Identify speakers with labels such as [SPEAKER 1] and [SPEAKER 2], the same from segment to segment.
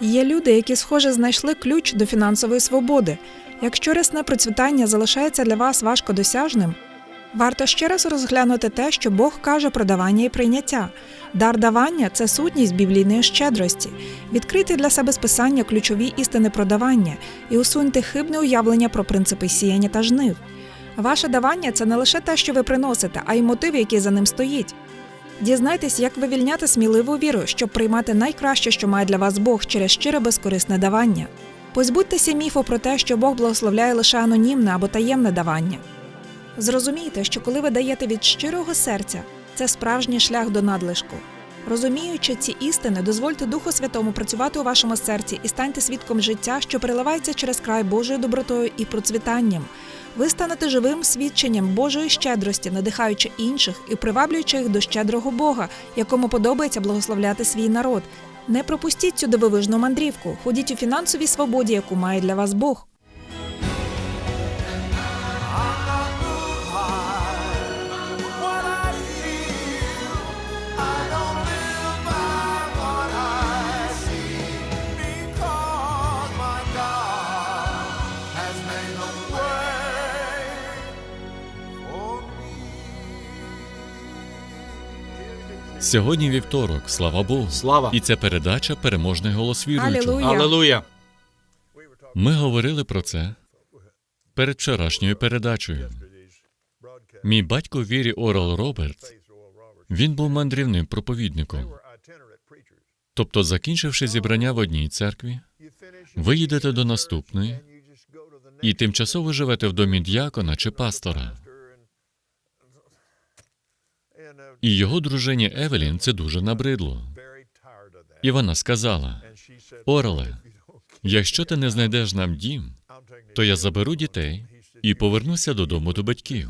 [SPEAKER 1] Є люди, які, схоже, знайшли ключ до фінансової свободи. Якщо рясне процвітання залишається для вас важкодосяжним, варто ще раз розглянути те, що Бог каже про давання і прийняття. Дар давання це сутність біблійної щедрості. Відкрийте для себе списання ключові істини про давання і усуньте хибне уявлення про принципи сіяння та жнив. Ваше давання це не лише те, що ви приносите, а й мотив, який за ним стоїть. Дізнайтесь, як вивільняти сміливу віру, щоб приймати найкраще, що має для вас Бог через щире безкорисне давання. Позбудьтеся міфу про те, що Бог благословляє лише анонімне або таємне давання. Зрозумійте, що коли ви даєте від щирого серця, це справжній шлях до надлишку. Розуміючи ці істини, дозвольте Духу Святому працювати у вашому серці і станьте свідком життя, що переливається через край Божою добротою і процвітанням. Ви станете живим свідченням Божої щедрості, надихаючи інших і приваблюючи їх до щедрого Бога, якому подобається благословляти свій народ. Не пропустіть цю дивовижну мандрівку, ходіть у фінансовій свободі, яку має для вас Бог.
[SPEAKER 2] Сьогодні вівторок, слава Богу.
[SPEAKER 3] Слава.
[SPEAKER 2] І це передача Переможний голос віруючого.
[SPEAKER 1] Алілуя.
[SPEAKER 2] Ми говорили про це перед вчорашньою передачею. Мій батько вірі Орел Робертс, він був мандрівним проповідником. Тобто, закінчивши зібрання в одній церкві, ви їдете до наступної і тимчасово живете в домі діакона чи пастора. І його дружині Евелін це дуже набридло. І вона сказала: Ореле, якщо ти не знайдеш нам дім, то я заберу дітей і повернуся додому до батьків.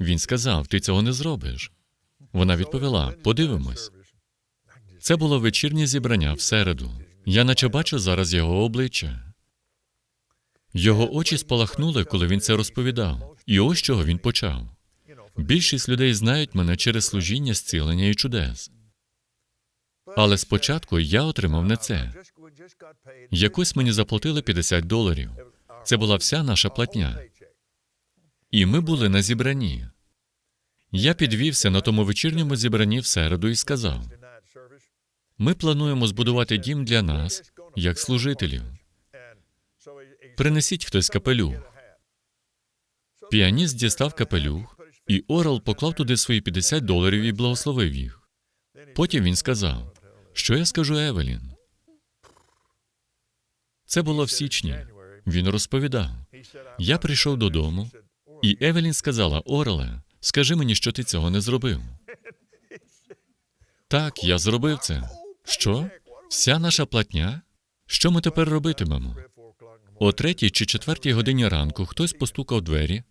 [SPEAKER 2] Він сказав: Ти цього не зробиш. Вона відповіла: Подивимось. Це було вечірнє зібрання в середу. Я наче бачу зараз його обличчя. Його очі спалахнули, коли він це розповідав. І ось чого він почав. Більшість людей знають мене через служіння, зцілення і чудес. Але спочатку я отримав не це. Якось мені заплатили 50 доларів. Це була вся наша платня. І ми були на зібранні. Я підвівся на тому вечірньому зібранні в середу і сказав: ми плануємо збудувати дім для нас, як служителів. Принесіть хтось капелюх. Піаніст дістав капелюх, і Орел поклав туди свої 50 доларів і благословив їх. Потім він сказав, що я скажу Евелін. Це було в січні. Він розповідав. Я прийшов додому, і Евелін сказала: Ореле, скажи мені, що ти цього не зробив. Так, я зробив це. Що? Вся наша платня? Що ми тепер робитимемо? О третій чи четвертій годині ранку хтось постукав двері.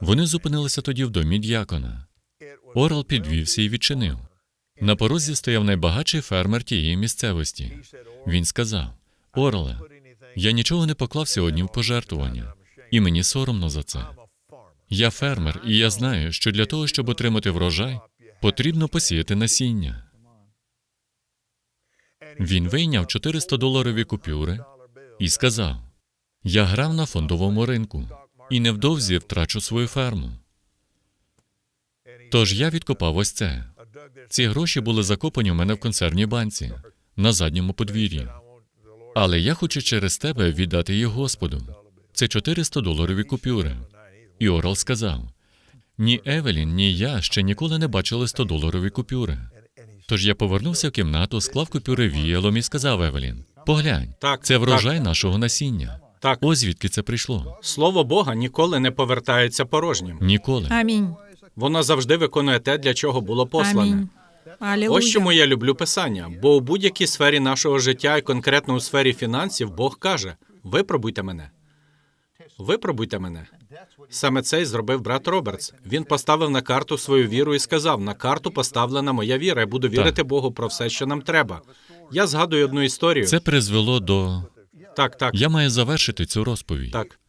[SPEAKER 2] Вони зупинилися тоді в домі д'якона. Орел підвівся і відчинив. На порозі стояв найбагатший фермер тієї місцевості. Він сказав: Орле, я нічого не поклав сьогодні в пожертвування, і мені соромно за це. Я фермер, і я знаю, що для того, щоб отримати врожай, потрібно посіяти насіння. Він вийняв 400 доларові купюри і сказав: Я грав на фондовому ринку і невдовзі втрачу свою ферму. Тож я відкопав ось це. Ці гроші були закопані у мене в консервній банці на задньому подвір'ї. Але я хочу через тебе віддати їх Господу. Це 400 доларові купюри. І Орел сказав: ні Евелін, ні я ще ніколи не бачили 100 доларові купюри. Тож я повернувся в кімнату, склав купюри віялом і сказав Евелін: Поглянь,
[SPEAKER 3] Так,
[SPEAKER 2] це врожай нашого насіння.
[SPEAKER 3] Так,
[SPEAKER 2] Ось звідки це прийшло.
[SPEAKER 3] слово Бога ніколи не повертається порожнім.
[SPEAKER 2] Ніколи.
[SPEAKER 1] Амінь.
[SPEAKER 3] Воно завжди виконує те, для чого було послане.
[SPEAKER 1] Амінь. Алілуя.
[SPEAKER 3] Ось чому я люблю писання, бо у будь-якій сфері нашого життя і конкретно у сфері фінансів Бог каже: випробуйте мене. Випробуйте мене. Саме це й зробив брат Робертс. Він поставив на карту свою віру і сказав: на карту поставлена моя віра. Я буду вірити Богу про все, що нам треба. Я згадую одну історію.
[SPEAKER 2] Це призвело до.
[SPEAKER 3] Так, так,
[SPEAKER 2] Я маю завершити цю розповідь.
[SPEAKER 3] так,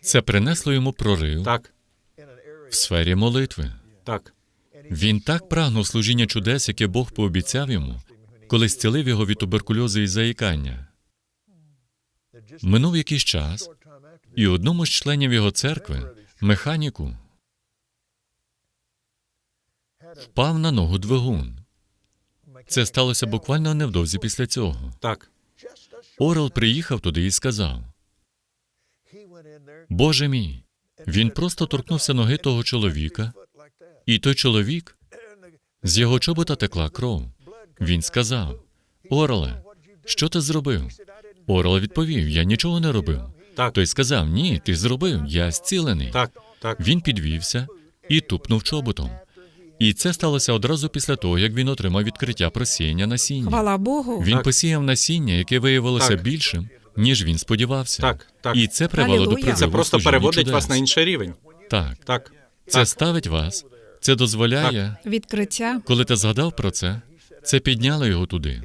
[SPEAKER 2] Це принесло йому прорив
[SPEAKER 3] так,
[SPEAKER 2] в сфері молитви.
[SPEAKER 3] так.
[SPEAKER 2] Він так прагнув служіння чудес, яке Бог пообіцяв йому, коли зцілив його від туберкульозу і заїкання. Минув якийсь час, і одному з членів його церкви, механіку, впав на ногу двигун. Це сталося буквально невдовзі після цього.
[SPEAKER 3] Так,
[SPEAKER 2] Орел приїхав туди і сказав: Боже мій, він просто торкнувся ноги того чоловіка, і той чоловік з його чобота текла кров. Він сказав: Орле, що ти зробив? Орел відповів: Я нічого не робив.
[SPEAKER 3] так,
[SPEAKER 2] Той сказав: Ні, ти зробив, я зцілений.
[SPEAKER 3] так, так.
[SPEAKER 2] Він підвівся і тупнув чоботом. І це сталося одразу після того, як він отримав відкриття просіяння насіння.
[SPEAKER 1] Хвала Богу.
[SPEAKER 2] Він
[SPEAKER 3] Так.
[SPEAKER 2] посіяв насіння, яке виявилося
[SPEAKER 3] Так.
[SPEAKER 2] більшим, ніж він сподівався.
[SPEAKER 3] Так, так.
[SPEAKER 2] І це привело до
[SPEAKER 1] Алілуя.
[SPEAKER 2] призиву
[SPEAKER 3] Це просто
[SPEAKER 2] служіння
[SPEAKER 3] переводить
[SPEAKER 2] чудес.
[SPEAKER 3] вас на інший рівень.
[SPEAKER 2] Так,
[SPEAKER 3] Так,
[SPEAKER 2] це ставить вас, це дозволяє,
[SPEAKER 1] Відкриття.
[SPEAKER 2] коли ти згадав про це, це підняло його туди.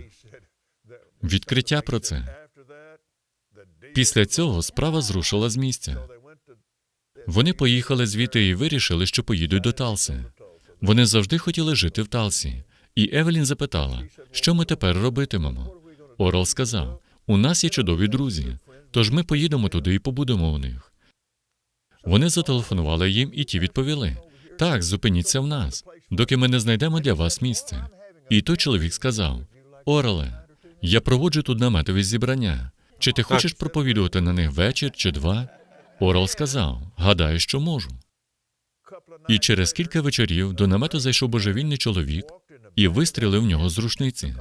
[SPEAKER 2] Відкриття про це. Після цього справа зрушила з місця. Вони поїхали звідти і вирішили, що поїдуть до Талси. Вони завжди хотіли жити в Талсі. І Евелін запитала, що ми тепер робитимемо. Орел сказав: у нас є чудові друзі, тож ми поїдемо туди і побудемо у них. Вони зателефонували їм, і ті відповіли: так, зупиніться в нас, доки ми не знайдемо для вас місце. І той чоловік сказав: Ореле, я проводжу тут наметові зібрання. Чи ти хочеш проповідувати на них вечір чи два? Орел сказав: Гадаю, що можу. І через кілька вечорів до намету зайшов божевільний чоловік і вистрілив в нього з рушниці.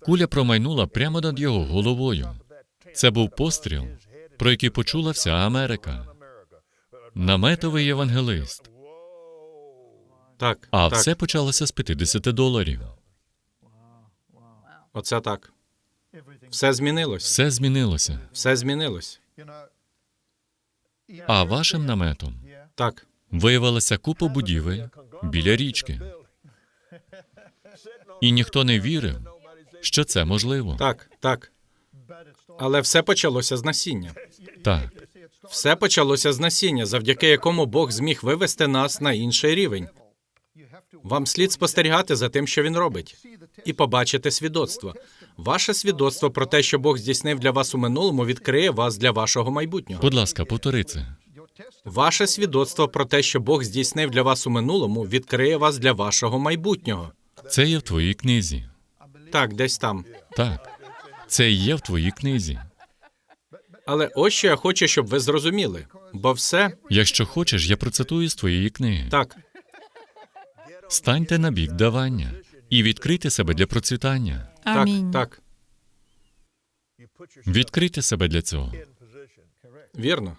[SPEAKER 2] Куля промайнула прямо над його головою. Це був постріл, про який почула вся Америка. Наметовий євангелист.
[SPEAKER 3] так.
[SPEAKER 2] А
[SPEAKER 3] так.
[SPEAKER 2] все почалося з 50 доларів.
[SPEAKER 3] Оце так. Все змінилось.
[SPEAKER 2] Все змінилося.
[SPEAKER 3] Все змінилось.
[SPEAKER 2] А вашим наметом
[SPEAKER 3] Так,
[SPEAKER 2] виявилася купа будівель біля річки. І ніхто не вірив, що це можливо.
[SPEAKER 3] так, так. Але все почалося з насіння.
[SPEAKER 2] Так,
[SPEAKER 3] Все почалося з насіння, завдяки якому Бог зміг вивести нас на інший рівень. Вам слід спостерігати за тим, що він робить, і побачити свідоцтво. Ваше свідоцтво про те, що Бог здійснив для вас у минулому, відкриє вас для вашого майбутнього.
[SPEAKER 2] будь ласка, повтори це.
[SPEAKER 3] Ваше свідоцтво про те, що Бог здійснив для вас у минулому, відкриє вас для вашого майбутнього.
[SPEAKER 2] Це є в твоїй книзі.
[SPEAKER 3] Так, десь там.
[SPEAKER 2] Так, це є в твоїй книзі.
[SPEAKER 3] Але ось що я хочу, щоб ви зрозуміли. Бо все
[SPEAKER 2] Якщо хочеш, я процитую з твоєї книги.
[SPEAKER 3] так,
[SPEAKER 2] Станьте на бік давання і відкрийте себе для процвітання.
[SPEAKER 1] Амінь.
[SPEAKER 3] так, так,
[SPEAKER 2] Відкрийте себе для цього.
[SPEAKER 3] вірно.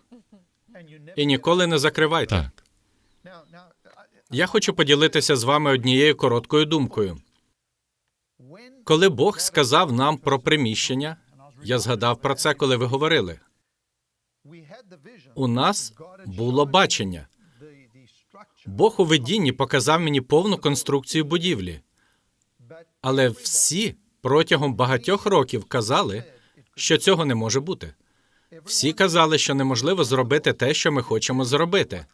[SPEAKER 3] І ніколи не закривайте.
[SPEAKER 2] Так,
[SPEAKER 3] Я хочу поділитися з вами однією короткою думкою. Коли Бог сказав нам про приміщення, я згадав про це, коли ви говорили. У нас було бачення. Бог у видінні показав мені повну конструкцію будівлі. Але всі протягом багатьох років казали, що цього не може бути. Всі казали, що неможливо зробити те, що ми хочемо зробити.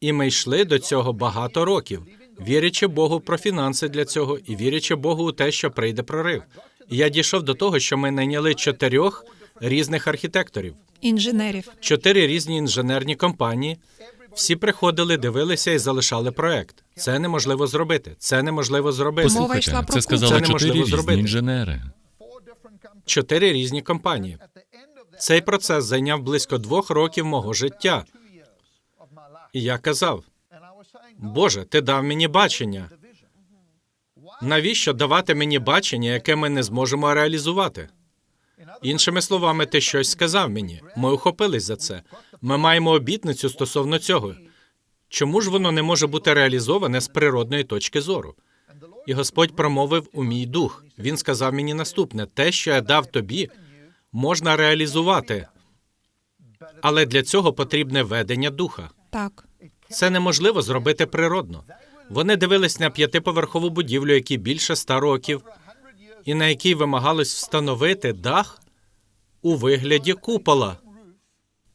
[SPEAKER 3] І ми йшли до цього багато років, вірячи Богу про фінанси для цього і вірячи Богу у те, що прийде прорив. І я дійшов до того, що ми найняли чотирьох різних архітекторів,
[SPEAKER 1] Інженерів.
[SPEAKER 3] чотири різні інженерні компанії. Всі приходили, дивилися і залишали проект. Це неможливо зробити. Це неможливо зробити.
[SPEAKER 1] Мова
[SPEAKER 2] послухайте,
[SPEAKER 1] про
[SPEAKER 2] це сказали
[SPEAKER 3] Це неможливо
[SPEAKER 2] чотири різні
[SPEAKER 3] зробити.
[SPEAKER 2] інженери.
[SPEAKER 3] Чотири різні компанії. Цей процес зайняв близько двох років мого життя. І я казав: Боже, ти дав мені бачення. Навіщо давати мені бачення, яке ми не зможемо реалізувати? Іншими словами, ти щось сказав мені. Ми ухопились за це. Ми маємо обітницю стосовно цього. Чому ж воно не може бути реалізоване з природної точки зору? І Господь промовив у мій дух. Він сказав мені наступне: те, що я дав тобі, можна реалізувати, але для цього потрібне ведення духа.
[SPEAKER 1] Так.
[SPEAKER 3] Це неможливо зробити природно. Вони дивились на п'ятиповерхову будівлю, якій більше ста років, і на якій вимагалось встановити дах у вигляді купола.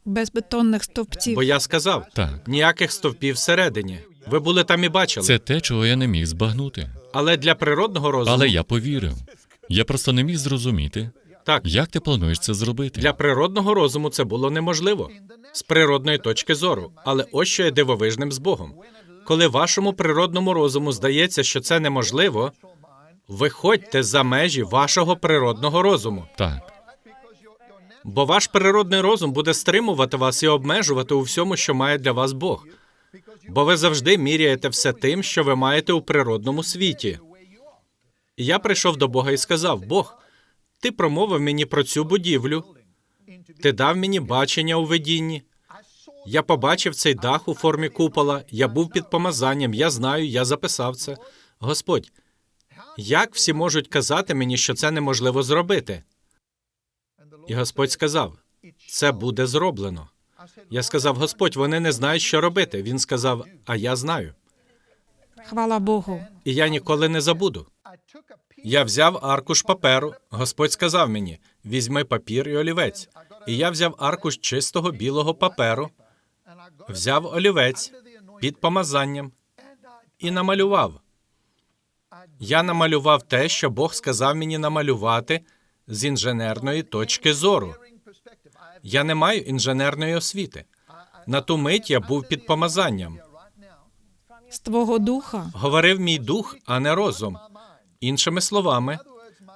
[SPEAKER 1] Без бетонних стовпців.
[SPEAKER 3] Бо я сказав,
[SPEAKER 2] Так,
[SPEAKER 3] ніяких стовпів всередині. Ви були там і бачили.
[SPEAKER 2] це те, чого я не міг збагнути.
[SPEAKER 3] Але для природного розуму,
[SPEAKER 2] Але я повірив. Я просто не міг зрозуміти,
[SPEAKER 3] так,
[SPEAKER 2] як ти плануєш це зробити.
[SPEAKER 3] для природного розуму це було неможливо з природної точки зору. Але ось що є дивовижним з Богом. Коли вашому природному розуму здається, що це неможливо, виходьте за межі вашого природного розуму.
[SPEAKER 2] Так,
[SPEAKER 3] Бо ваш природний розум буде стримувати вас і обмежувати у всьому, що має для вас Бог. Бо ви завжди міряєте все тим, що ви маєте у природному світі. І я прийшов до Бога і сказав: Бог, ти промовив мені про цю будівлю, ти дав мені бачення у видінні. Я побачив цей дах у формі купола, я був під помазанням, я знаю, я записав це. Господь, як всі можуть казати мені, що це неможливо зробити? І Господь сказав: це буде зроблено. Я сказав: Господь, вони не знають, що робити. Він сказав: А я знаю.
[SPEAKER 1] Хвала Богу.
[SPEAKER 3] І я ніколи не забуду. Я взяв аркуш паперу. Господь сказав мені: візьми папір і олівець. І я взяв аркуш чистого білого паперу, взяв олівець під помазанням і намалював. Я намалював те, що Бог сказав мені намалювати з інженерної точки зору. Я не маю інженерної освіти. На ту мить я був під помазанням.
[SPEAKER 1] З твого духа.
[SPEAKER 3] Говорив мій дух, а не розум. Іншими словами,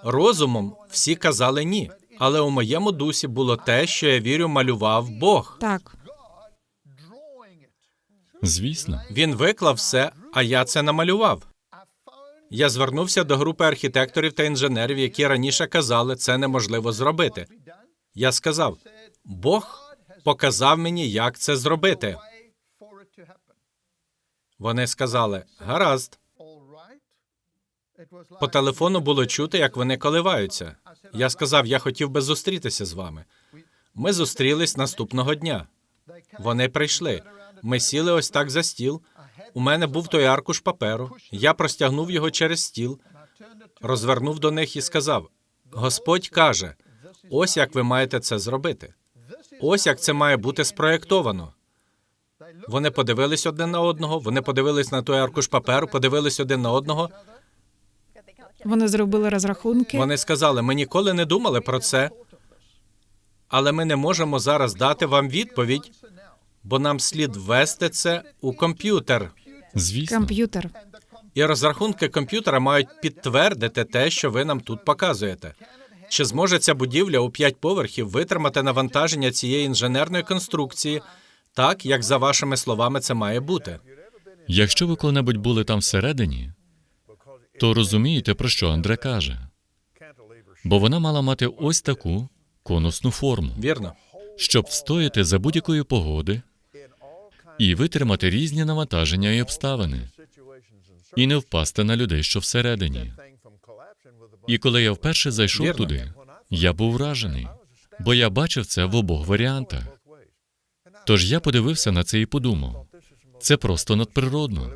[SPEAKER 3] розумом всі казали ні. Але у моєму дусі було те, що я вірю, малював Бог.
[SPEAKER 1] Так.
[SPEAKER 2] звісно.
[SPEAKER 3] Він виклав все, а я це намалював. Я звернувся до групи архітекторів та інженерів, які раніше казали, це неможливо зробити. Я сказав: Бог показав мені, як це зробити. Вони сказали: гаразд. По телефону було чути, як вони коливаються. Я сказав, я хотів би зустрітися з вами. Ми зустрілись наступного дня. Вони прийшли. Ми сіли ось так за стіл. У мене був той аркуш паперу. Я простягнув його через стіл, розвернув до них і сказав: Господь каже: ось як ви маєте це зробити. Ось як це має бути спроєктовано. Вони подивились одне на одного, вони подивились на той аркуш паперу, подивились один на одного.
[SPEAKER 1] Вони зробили розрахунки.
[SPEAKER 3] Вони сказали: ми ніколи не думали про це, але ми не можемо зараз дати вам відповідь, бо нам слід ввести це у комп'ютер.
[SPEAKER 2] Звісно.
[SPEAKER 1] Комп'ютер.
[SPEAKER 3] І розрахунки комп'ютера мають підтвердити те, що ви нам тут показуєте. Чи зможе ця будівля у п'ять поверхів витримати навантаження цієї інженерної конструкції, так як за вашими словами це має бути?
[SPEAKER 2] Якщо ви коли-небудь були там всередині, то розумієте, про що Андре каже. Бо вона мала мати ось таку конусну форму,
[SPEAKER 3] Вірно,
[SPEAKER 2] щоб встояти за будь-якої погоди і витримати різні навантаження і обставини, і не впасти на людей, що всередині. І коли я вперше зайшов
[SPEAKER 3] Вірно.
[SPEAKER 2] туди, я був вражений, бо я бачив це в обох варіантах. Тож я подивився на це і подумав: це просто надприродно.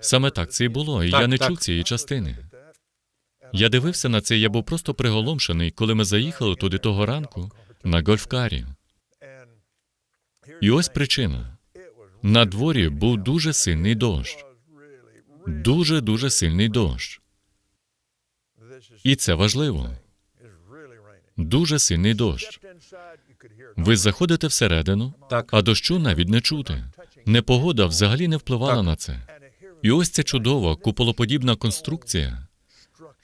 [SPEAKER 2] Саме так це і було, і
[SPEAKER 3] Так,
[SPEAKER 2] я не
[SPEAKER 3] так.
[SPEAKER 2] чув цієї частини. Я дивився на це, і я був просто приголомшений, коли ми заїхали туди того ранку на гольфкарі. І ось причина. На дворі був дуже сильний дощ. Дуже дуже сильний дощ. І це важливо. Дуже сильний дощ. Ви заходите всередину,
[SPEAKER 3] так.
[SPEAKER 2] а дощу навіть не чути. Непогода взагалі не впливала
[SPEAKER 3] Так.
[SPEAKER 2] на це. І ось ця чудова куполоподібна конструкція,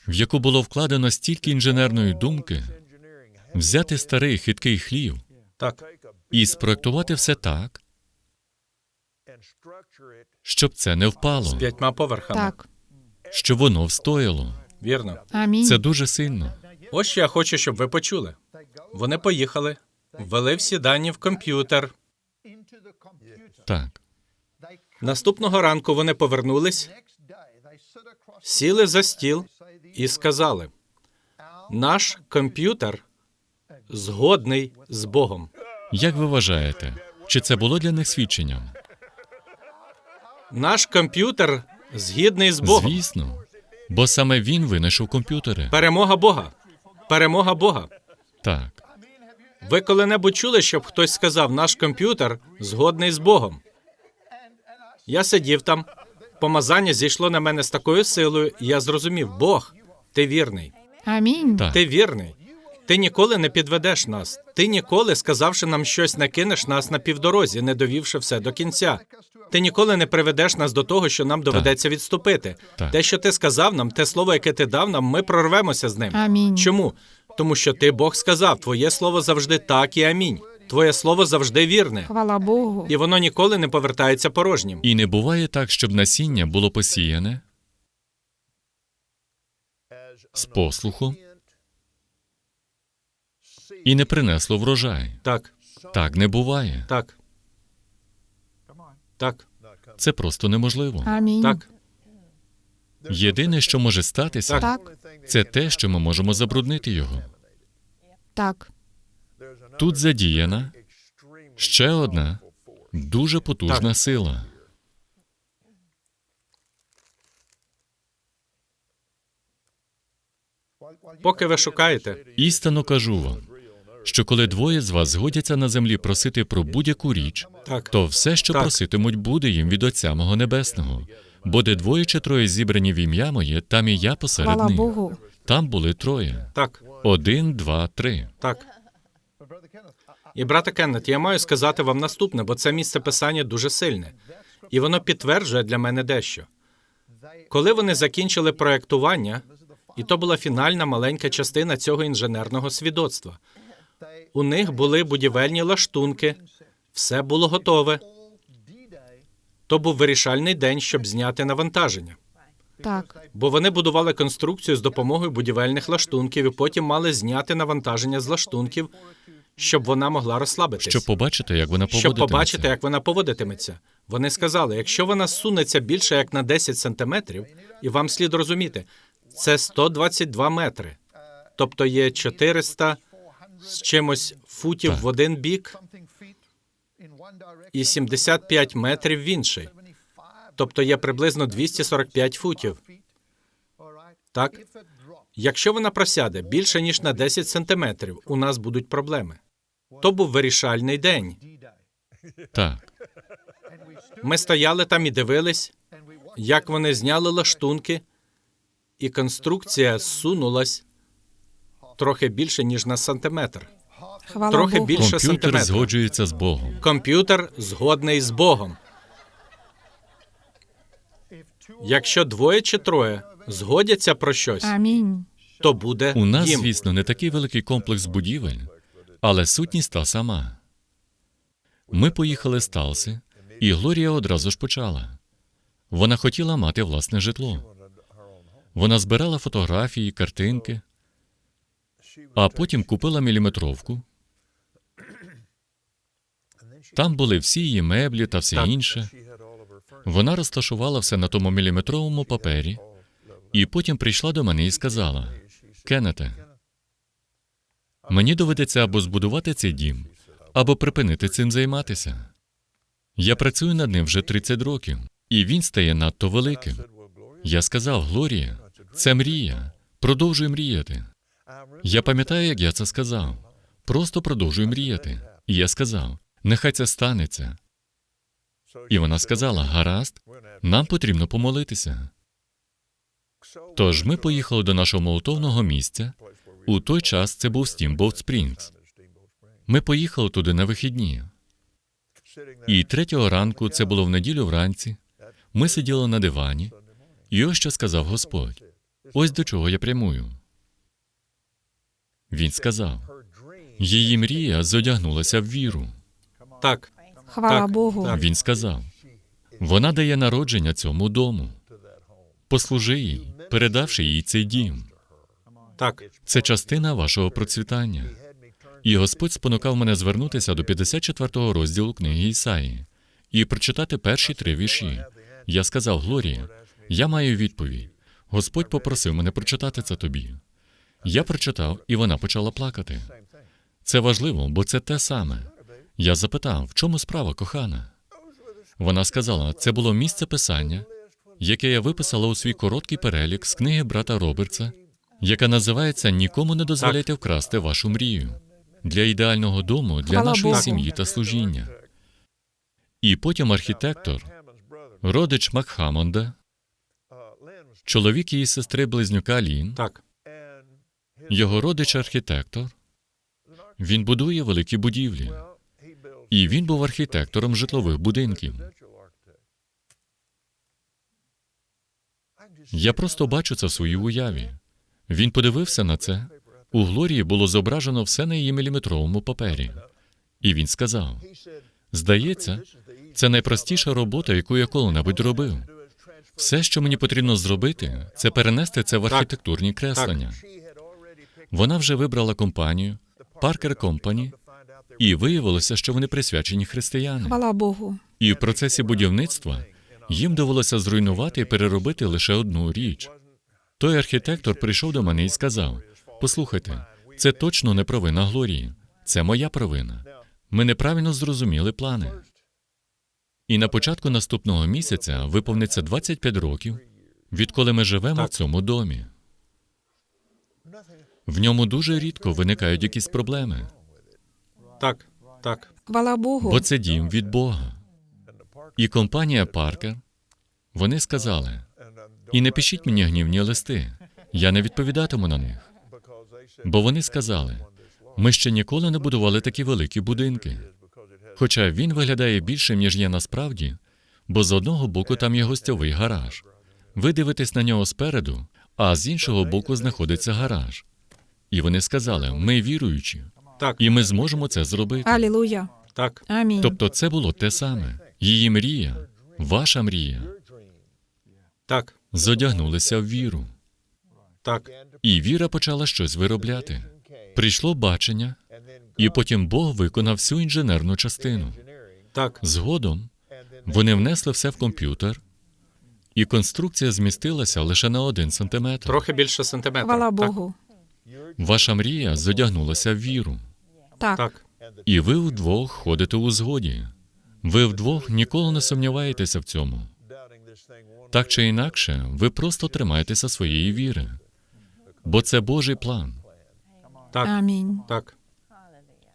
[SPEAKER 2] в яку було вкладено стільки інженерної думки, взяти старий хиткий хлів
[SPEAKER 3] Так,
[SPEAKER 2] і спроектувати все так, щоб це не впало,
[SPEAKER 3] п'ятьма поверхами.
[SPEAKER 1] Так.
[SPEAKER 2] щоб воно встояло.
[SPEAKER 3] Вірно.
[SPEAKER 1] Амінь.
[SPEAKER 2] Це дуже сильно.
[SPEAKER 3] Ось що я хочу, щоб ви почули. Вони поїхали, ввели всі дані в комп'ютер.
[SPEAKER 2] Так.
[SPEAKER 3] Наступного ранку вони повернулись, сіли за стіл і сказали: наш комп'ютер згодний з Богом.
[SPEAKER 2] Як ви вважаєте, чи це було для них свідченням?
[SPEAKER 3] Наш комп'ютер згідний з Богом.
[SPEAKER 2] Звісно. Бо саме він винайшов комп'ютери.
[SPEAKER 3] Перемога Бога. Перемога Бога.
[SPEAKER 2] Так.
[SPEAKER 3] Ви коли-небудь чули, щоб хтось сказав, наш комп'ютер згодний з Богом? Я сидів там, Помазання зійшло на мене з такою силою, і я зрозумів, Бог, ти вірний.
[SPEAKER 1] Амінь.
[SPEAKER 2] Так.
[SPEAKER 3] Ти вірний. Ти ніколи не підведеш нас. Ти ніколи, сказавши нам щось, не кинеш нас на півдорозі, не довівши все до кінця. Ти ніколи не приведеш нас до того, що нам доведеться відступити.
[SPEAKER 2] Так.
[SPEAKER 3] Те, що ти сказав нам, те слово, яке ти дав нам, ми прорвемося з ним.
[SPEAKER 1] Амінь.
[SPEAKER 3] Чому? Тому що ти Бог сказав, твоє слово завжди так і амінь. Твоє слово завжди вірне,
[SPEAKER 1] Хвала Богу.
[SPEAKER 3] і воно ніколи не повертається порожнім.
[SPEAKER 2] І не буває так, щоб насіння було посіяне з послухом і не принесло врожай.
[SPEAKER 3] Так,
[SPEAKER 2] Так не буває.
[SPEAKER 3] так. Так,
[SPEAKER 2] Це просто неможливо.
[SPEAKER 1] Амінь.
[SPEAKER 3] так,
[SPEAKER 2] Єдине, що може статися,
[SPEAKER 1] Так.
[SPEAKER 2] це те, що ми можемо забруднити його.
[SPEAKER 1] Так.
[SPEAKER 2] Тут задіяна ще одна дуже потужна сила.
[SPEAKER 3] поки ви шукаєте,
[SPEAKER 2] Істинно кажу вам, що коли двоє з вас згодяться на землі просити про будь-яку річ,
[SPEAKER 3] так,
[SPEAKER 2] то все, що
[SPEAKER 3] Так.
[SPEAKER 2] проситимуть, буде їм від Отця мого Небесного. Бо де двоє чи троє зібрані в ім'я моє, там і я посеред
[SPEAKER 1] Хвала
[SPEAKER 2] них.
[SPEAKER 1] Богу.
[SPEAKER 2] Там були троє.
[SPEAKER 3] так,
[SPEAKER 2] Один, два, три.
[SPEAKER 3] так. І брате Кеннет, я маю сказати вам наступне, бо це місце писання дуже сильне, і воно підтверджує для мене дещо. Коли вони закінчили проектування, і то була фінальна маленька частина цього інженерного свідоцтва. У них були будівельні лаштунки, все було готове. То був вирішальний день, щоб зняти навантаження.
[SPEAKER 1] Так.
[SPEAKER 3] Бо вони будували конструкцію з допомогою будівельних лаштунків і потім мали зняти навантаження з лаштунків, щоб вона могла розслабитись.
[SPEAKER 2] Щоб побачити, як вона
[SPEAKER 3] Щоб
[SPEAKER 2] поводитиметься.
[SPEAKER 3] побачити, як вона поводитиметься. Вони сказали, якщо вона сунеться більше як на 10 сантиметрів, і вам слід розуміти, це 122 метри, тобто є 400 з чимось футів
[SPEAKER 2] Так.
[SPEAKER 3] в один бік і 75 метрів в інший. Тобто є приблизно 245 футів. Так? Якщо вона просяде більше ніж на 10 сантиметрів, у нас будуть проблеми. То був вирішальний день.
[SPEAKER 2] Так,
[SPEAKER 3] Ми стояли там і дивились, як вони зняли лаштунки, і конструкція зсунулась трохи більше, ніж на сантиметр.
[SPEAKER 1] Хвала
[SPEAKER 3] Трохи
[SPEAKER 1] Богу.
[SPEAKER 3] більше
[SPEAKER 2] комп'ютер
[SPEAKER 3] сантиметра.
[SPEAKER 2] згоджується з Богом.
[SPEAKER 3] Комп'ютер згодний з Богом. Якщо двоє чи троє згодяться про щось,
[SPEAKER 1] Амінь.
[SPEAKER 3] то буде
[SPEAKER 2] У нас,
[SPEAKER 3] їм.
[SPEAKER 2] звісно, не такий великий комплекс будівель, але сутність та сама. Ми поїхали з Талси, і Глорія одразу ж почала. Вона хотіла мати власне житло. Вона збирала фотографії, картинки, а потім купила міліметровку. Там були всі її меблі та все інше. Вона розташувала все на тому міліметровому папері, і потім прийшла до мене і сказала: Кеннете, мені доведеться або збудувати цей дім, або припинити цим займатися. Я працюю над ним вже 30 років, і він стає надто великим. Я сказав, Глорія, це мрія. Продовжуй мріяти. Я пам'ятаю, як я це сказав. Просто продовжуй мріяти. І я сказав: нехай це станеться. І вона сказала: гаразд, нам потрібно помолитися. Тож ми поїхали до нашого молотовного місця. У той час це був Стімбоут Спрінгс. Ми поїхали туди на вихідні. І третього ранку, це було в неділю вранці, ми сиділи на дивані, і ось що сказав Господь: ось до чого я прямую. Він сказав: її мрія зодягнулася в віру.
[SPEAKER 3] Так,
[SPEAKER 1] Хвала
[SPEAKER 3] Так,
[SPEAKER 1] Богу.
[SPEAKER 2] Він сказав: вона дає народження цьому дому. Послужи їй, передавши їй цей дім.
[SPEAKER 3] так,
[SPEAKER 2] Це частина вашого процвітання. І Господь спонукав мене звернутися до 54-го розділу книги Ісаї і прочитати перші три вірші. Я сказав, Глорія, я маю відповідь. Господь попросив мене прочитати це тобі. Я прочитав, і вона почала плакати. Це важливо, бо це те саме. Я запитав, в чому справа, кохана? Вона сказала, це було місце писання, яке я виписала у свій короткий перелік з книги брата Робертса, яка називається Нікому не дозволяйте вкрасти вашу мрію для ідеального дому, для
[SPEAKER 1] Хвала
[SPEAKER 2] нашої
[SPEAKER 1] Богу.
[SPEAKER 2] сім'ї та служіння. І потім архітектор родич Макхамонда, чоловік її сестри близнюка Лін,
[SPEAKER 3] Так,
[SPEAKER 2] його родич архітектор. Він будує великі будівлі. І він був архітектором житлових будинків. Я просто бачу це в своїй уяві. Він подивився на це. У Глорії було зображено все на її міліметровому папері. І він сказав: Здається, це найпростіша робота, яку я коли-небудь робив. Все, що мені потрібно зробити, це перенести це в архітектурні креслення. Вона вже вибрала компанію Parker Company, і виявилося, що вони присвячені християни.
[SPEAKER 1] Хвала Богу.
[SPEAKER 2] І в процесі будівництва їм довелося зруйнувати і переробити лише одну річ. Той архітектор прийшов до мене і сказав: Послухайте, це точно не провина Глорії, це моя провина. Ми неправильно зрозуміли плани. І на початку наступного місяця виповниться 25 років, відколи ми живемо в цьому домі. В ньому дуже рідко виникають якісь проблеми,
[SPEAKER 3] так, так,
[SPEAKER 1] Хвала Богу.
[SPEAKER 2] бо це дім від Бога. І компанія Паркер вони сказали: і не пишіть мені гнівні листи, я не відповідатиму на них. Бо вони сказали: ми ще ніколи не будували такі великі будинки. Хоча він виглядає більшим, ніж є насправді, бо з одного боку там є гостьовий гараж. Ви дивитесь на нього спереду, а з іншого боку знаходиться гараж. І вони сказали: ми віруючі,
[SPEAKER 3] так,
[SPEAKER 2] і ми зможемо це зробити.
[SPEAKER 1] Алілуя.
[SPEAKER 3] так,
[SPEAKER 1] Амінь.
[SPEAKER 2] Тобто це було те саме. Її мрія, ваша мрія,
[SPEAKER 3] так,
[SPEAKER 2] зодягнулися в віру.
[SPEAKER 3] так,
[SPEAKER 2] І віра почала щось виробляти. Прийшло бачення, і потім Бог виконав всю інженерну частину.
[SPEAKER 3] так,
[SPEAKER 2] Згодом вони внесли все в комп'ютер, і конструкція змістилася лише на один сантиметр.
[SPEAKER 3] трохи більше сантиметра.
[SPEAKER 1] Хвала
[SPEAKER 3] Так,
[SPEAKER 1] Богу.
[SPEAKER 2] Ваша мрія зодягнулася в віру,
[SPEAKER 1] Так.
[SPEAKER 3] Так,
[SPEAKER 2] і ви вдвох ходите у згоді. Ви вдвох ніколи не сумніваєтеся в цьому. Так чи інакше, ви просто тримаєтеся своєї віри, бо це Божий план.
[SPEAKER 3] так,
[SPEAKER 1] Амінь.
[SPEAKER 3] так,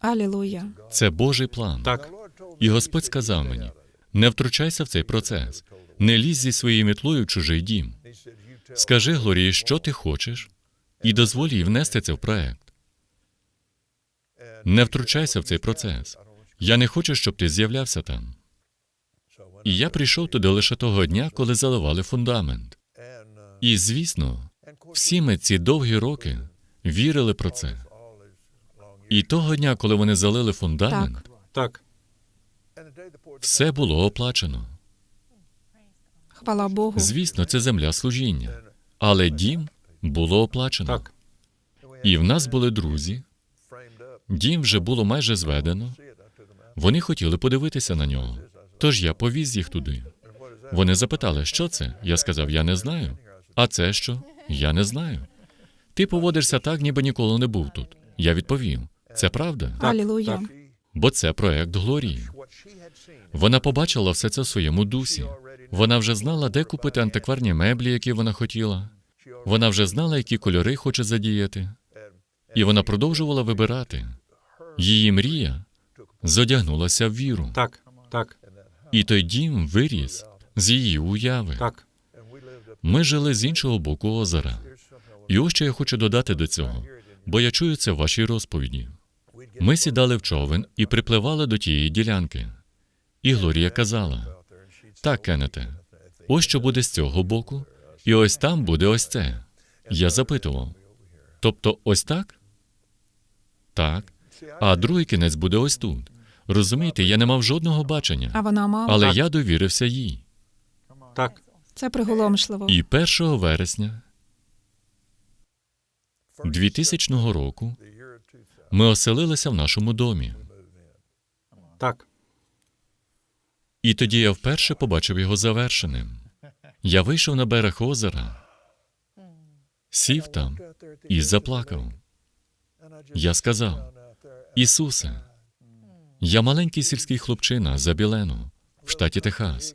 [SPEAKER 1] Алілуя.
[SPEAKER 2] Це Божий план.
[SPEAKER 3] так,
[SPEAKER 2] І Господь сказав мені: не втручайся в цей процес, не лізь зі своєю мітлою в чужий дім. Скажи Глорії, що ти хочеш, і дозволь їй внести це в проект. Не втручайся в цей процес. Я не хочу, щоб ти з'являвся там. І я прийшов туди лише того дня, коли заливали фундамент. І, звісно, всі ми ці довгі роки вірили про це. І того дня, коли вони залили фундамент,
[SPEAKER 3] так,
[SPEAKER 2] все було оплачено.
[SPEAKER 1] Хвала Богу.
[SPEAKER 2] Звісно, це земля служіння, але дім було оплачено.
[SPEAKER 3] так,
[SPEAKER 2] І в нас були друзі. Дім вже було майже зведено. Вони хотіли подивитися на нього. Тож я повіз їх туди. Вони запитали, що це? Я сказав, я не знаю. А це що? Я не знаю. Ти поводишся так, ніби ніколи не був тут. Я відповів: це правда,
[SPEAKER 1] Алілуя.
[SPEAKER 2] бо це проект Глорії. Вона побачила все це в своєму дусі. Вона вже знала, де купити антикварні меблі, які вона хотіла. Вона вже знала, які кольори хоче задіяти. І вона продовжувала вибирати. Її мрія зодягнулася в віру.
[SPEAKER 3] так, так,
[SPEAKER 2] І той дім виріс з її уяви.
[SPEAKER 3] так,
[SPEAKER 2] Ми жили з іншого боку озера. І ось що я хочу додати до цього, бо я чую це в вашій розповіді. Ми сідали в човен і припливали до тієї ділянки. І Глорія казала: так, Кеннете, ось що буде з цього боку, і ось там буде ось це. Я запитував: тобто, ось так? Так. А другий кінець буде ось тут. Розумієте, я не мав жодного бачення,
[SPEAKER 1] А вона мала.
[SPEAKER 2] але
[SPEAKER 3] Так.
[SPEAKER 2] я довірився їй.
[SPEAKER 3] так,
[SPEAKER 1] Це приголомшливо.
[SPEAKER 2] І 1 вересня 2000 року ми оселилися в нашому домі.
[SPEAKER 3] так,
[SPEAKER 2] І тоді я вперше побачив його завершеним. Я вийшов на берег озера, сів там і заплакав. Я сказав: Ісусе, я маленький сільський хлопчина з Абілену в штаті Техас.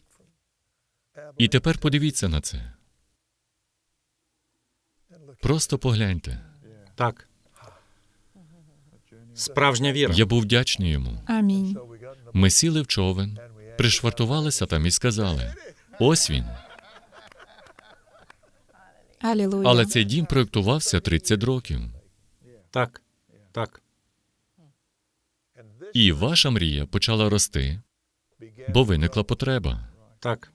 [SPEAKER 2] І тепер подивіться на це. Просто погляньте.
[SPEAKER 3] так. Справжня віра.
[SPEAKER 2] Я був вдячний йому.
[SPEAKER 1] Амінь.
[SPEAKER 2] Ми сіли в човен, пришвартувалися там і сказали: Ось він.
[SPEAKER 1] Алілуя.
[SPEAKER 2] Але цей дім проєктувався 30 років.
[SPEAKER 3] Так, так.
[SPEAKER 2] І ваша мрія почала рости, бо виникла потреба.
[SPEAKER 3] Так,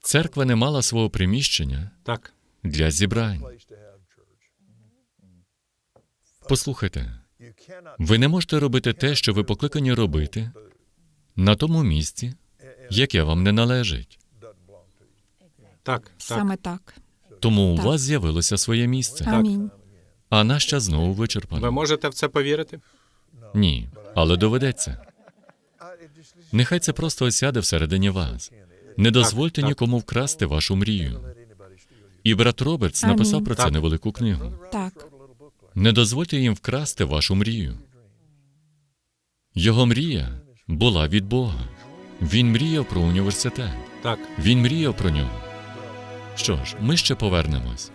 [SPEAKER 2] Церква не мала свого приміщення
[SPEAKER 3] так.
[SPEAKER 2] для зібрань. Послухайте, ви не можете робити те, що ви покликані робити, на тому місці, яке вам не належить.
[SPEAKER 3] Так, так.
[SPEAKER 1] Саме так.
[SPEAKER 2] Тому у вас з'явилося своє місце,
[SPEAKER 1] Амінь.
[SPEAKER 2] а наш час знову вичерпано.
[SPEAKER 3] Ви можете в це повірити?
[SPEAKER 2] Ні, але доведеться. Нехай це просто осяде всередині вас. Не дозвольте
[SPEAKER 3] так.
[SPEAKER 2] нікому вкрасти вашу мрію. І брат Робертс написав
[SPEAKER 1] Амінь.
[SPEAKER 2] про це
[SPEAKER 3] Так.
[SPEAKER 2] невелику книгу.
[SPEAKER 1] Так.
[SPEAKER 2] Не дозвольте їм вкрасти вашу мрію. Його мрія була від Бога. Він мріяв про університет.
[SPEAKER 3] Так.
[SPEAKER 2] Він мріяв про нього. Що ж, ми ще повернемось.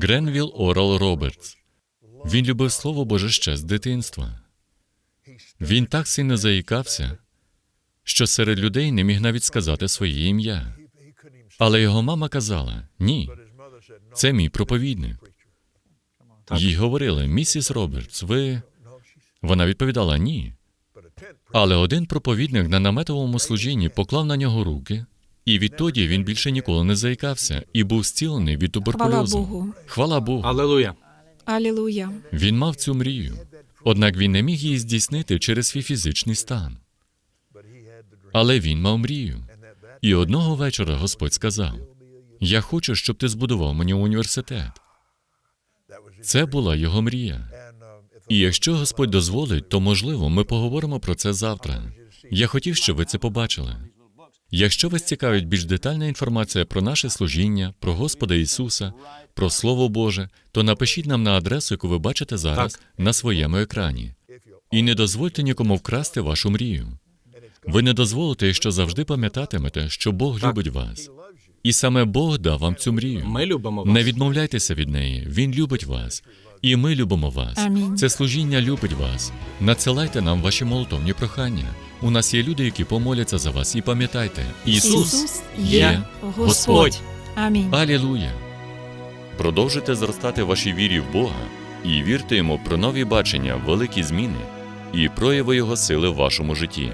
[SPEAKER 2] Гренвіл Орал Робертс. Він любив Слово Боже ще з дитинства. Він так сильно заїкався, що серед людей не міг навіть сказати своє ім'я. Але його мама казала: ні, це мій проповідник. Їй говорили, місіс Робертс, ви. Вона відповідала ні. Але один проповідник на наметовому служінні поклав на нього руки, і відтоді він більше ніколи не заїкався і був зцілений від туберкульозу.
[SPEAKER 1] Хвала Богу.
[SPEAKER 2] Хвала Богу.
[SPEAKER 3] Алелуя.
[SPEAKER 1] Алілуя.
[SPEAKER 2] Він мав цю мрію, однак він не міг її здійснити через свій фізичний стан. Але він мав мрію. І одного вечора Господь сказав: Я хочу, щоб ти збудував мені університет. Це була його мрія. І якщо Господь дозволить, то можливо ми поговоримо про це завтра. Я хотів, щоб ви це побачили. Якщо вас цікавить більш детальна інформація про наше служіння, про Господа Ісуса, про Слово Боже, то напишіть нам на адресу, яку ви бачите зараз
[SPEAKER 3] Так.
[SPEAKER 2] на своєму екрані. І не дозвольте нікому вкрасти вашу мрію. Ви не дозволите, якщо завжди пам'ятатимете, що Бог
[SPEAKER 3] Так.
[SPEAKER 2] любить вас. І саме Бог дав вам цю мрію.
[SPEAKER 3] Ми любимо вас.
[SPEAKER 2] Не відмовляйтеся від неї. Він любить вас. І ми любимо вас.
[SPEAKER 1] Амінь.
[SPEAKER 2] Це служіння любить вас. Надсилайте нам ваші молитовні прохання. У нас є люди, які помоляться за вас. І пам'ятайте, Ісус,
[SPEAKER 1] Ісус
[SPEAKER 2] є.
[SPEAKER 1] Господь. Амінь.
[SPEAKER 2] Алілуя! Продовжуйте зростати в вашій вірі в Бога і вірте йому про нові бачення, великі зміни і прояви Його сили в вашому житті.